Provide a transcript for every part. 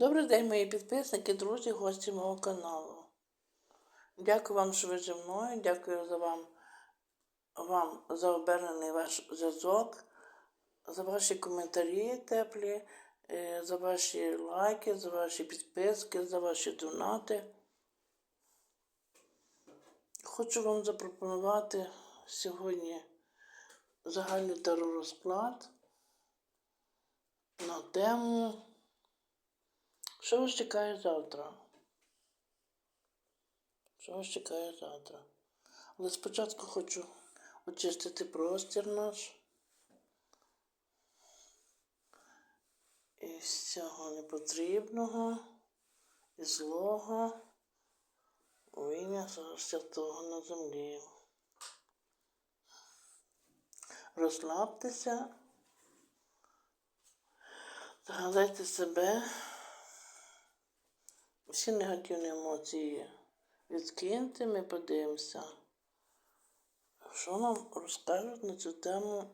Добрий день, мої підписники, друзі, гості мого каналу. Дякую вам, що ви зі мною. Дякую за вам, вам за обернений ваш зв'язок, за ваші коментарі теплі, е, за ваші лайки, за ваші підписки, за ваші донати. Хочу вам запропонувати сьогодні загальний теророзклад на тему. Що вас чекає завтра? Що вас чекає завтра? Але спочатку хочу очистити простір наш. Із всього непотрібного і злого у ім'я Святого на землі. Розслабтеся, згадайте себе. Всі негативні емоції відкиньте, ми подивимося, що нам розкажуть на цю тему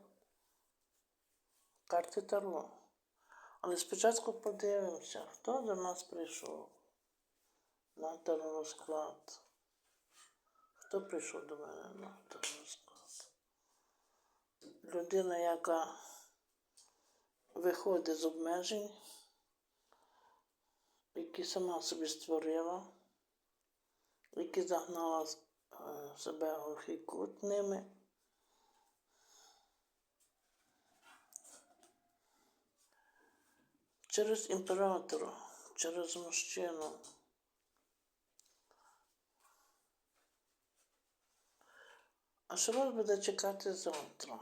карти Таро. Але спочатку подивимося, хто до нас прийшов на Таро розклад. Хто прийшов до мене на Таро розклад? Людина, яка виходить з обмежень які сама собі створила, які загнала е, себе глухий кут ними. Через імператора, через мужчину. А що вас буде чекати завтра?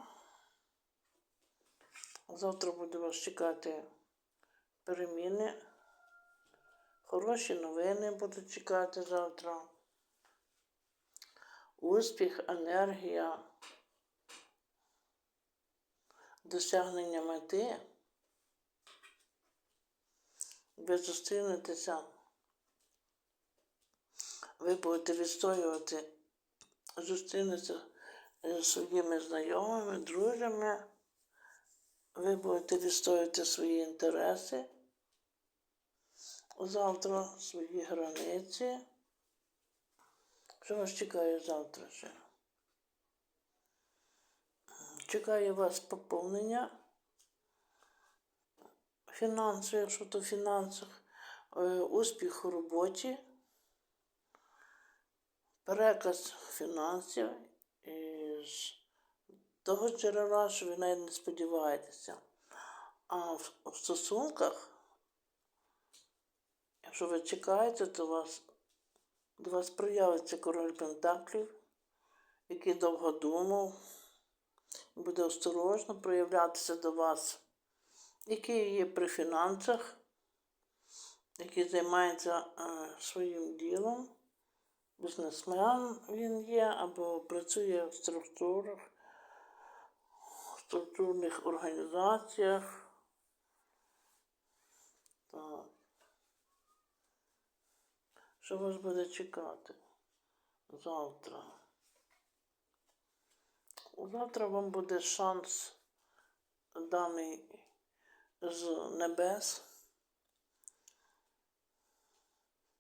Завтра буде вас чекати переміни. Хороші новини будуть чекати завтра. Успіх, енергія, досягнення мети. Ви зустрінетеся, ви будете відстоювати, зустрінетеся зі своїми знайомими, друзями, ви будете відстоювати свої інтереси завтра свої границі. Що вас чекає завтра ще? Чекає вас поповнення фінансів, якщо то в фінансах, е, успіх у роботі, переказ фінансів із того джерела, що ви навіть не сподіваєтеся. А в стосунках Якщо ви чекаєте, то вас, до вас проявиться король Пентаклів, який довго думав, буде осторожно проявлятися до вас, який є при фінансах, який займається е, своїм ділом. Бізнесмен він є або працює в структурах, в структурних організаціях. Так. Що вас буде чекати завтра? Завтра вам буде шанс даний з небес,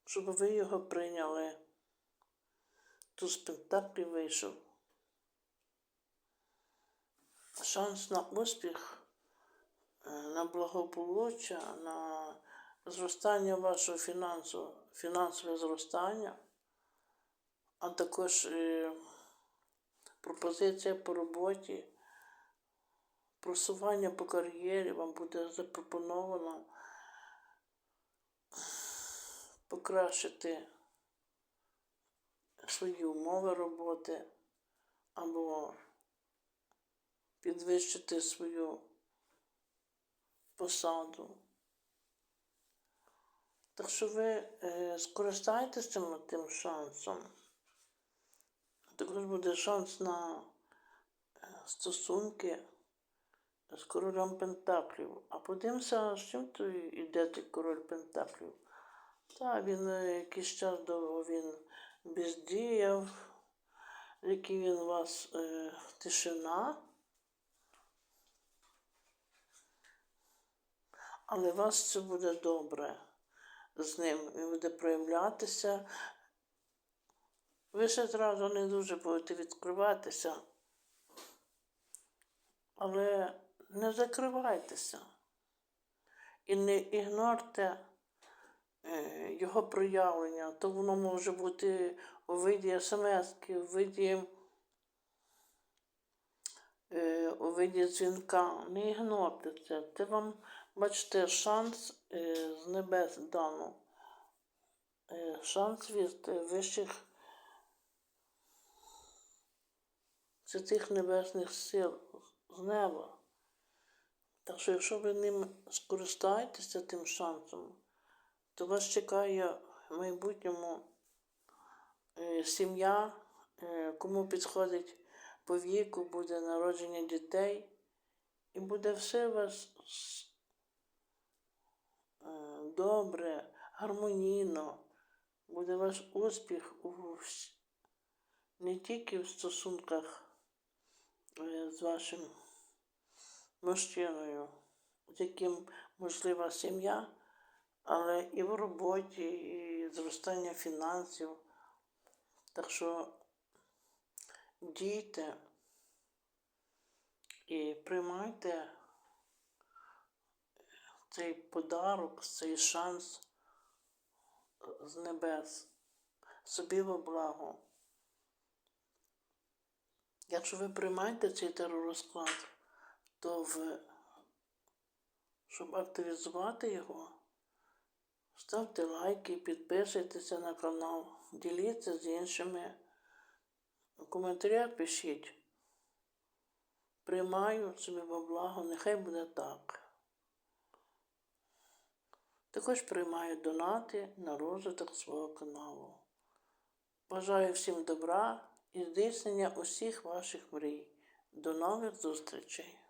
щоб ви його прийняли. Тут з Пентаклі вийшов. Шанс на успіх, е, на благополуччя, на зростання вашого фінансового, фінансове зростання, а також е, пропозиція по роботі, просування по кар'єрі вам буде запропоновано покращити свої умови роботи або підвищити свою посаду. Так що ви е, скористаєтеся цим тим шансом. Також буде шанс на е, стосунки з королем Пентаклів. А подивимося, з чим то йде цей король Пентаклів. Так, він е, якийсь час довго він бездіяв, який він у вас е, тишина. Але вас це буде добре. З ним, він буде проявлятися. Ви ще зразу не дуже будете відкриватися, але не закривайтеся. І не ігнорте е, його проявлення, то воно може бути у виді смс, у виді, е, у виді дзвінка. Не ігнорте це. Це вам, бачите, шанс е, з небес дано. Е, Шанс від вищих святих небесних сил з неба. Так що, якщо ви ним скористаєтеся тим шансом, то вас чекає в майбутньому е, сім'я, кому підходить по віку, буде народження дітей, і буде все у вас е, добре, гармонійно, буде ваш успіх у не тільки в стосунках е, з вашим мужчиною, з яким можлива сім'я, але і в роботі, і зростання фінансів. Так що дійте і приймайте цей подарок, цей шанс з небес собі во благо. Якщо ви приймаєте цей теророзклад, то в, щоб активізувати його, ставте лайки, підписуйтеся на канал, діліться з іншими. У коментарях пишіть. Приймаю собі во благо, нехай буде так. Також приймаю донати на розвиток свого каналу. Бажаю всім добра і здійснення усіх ваших мрій. До нових зустрічей!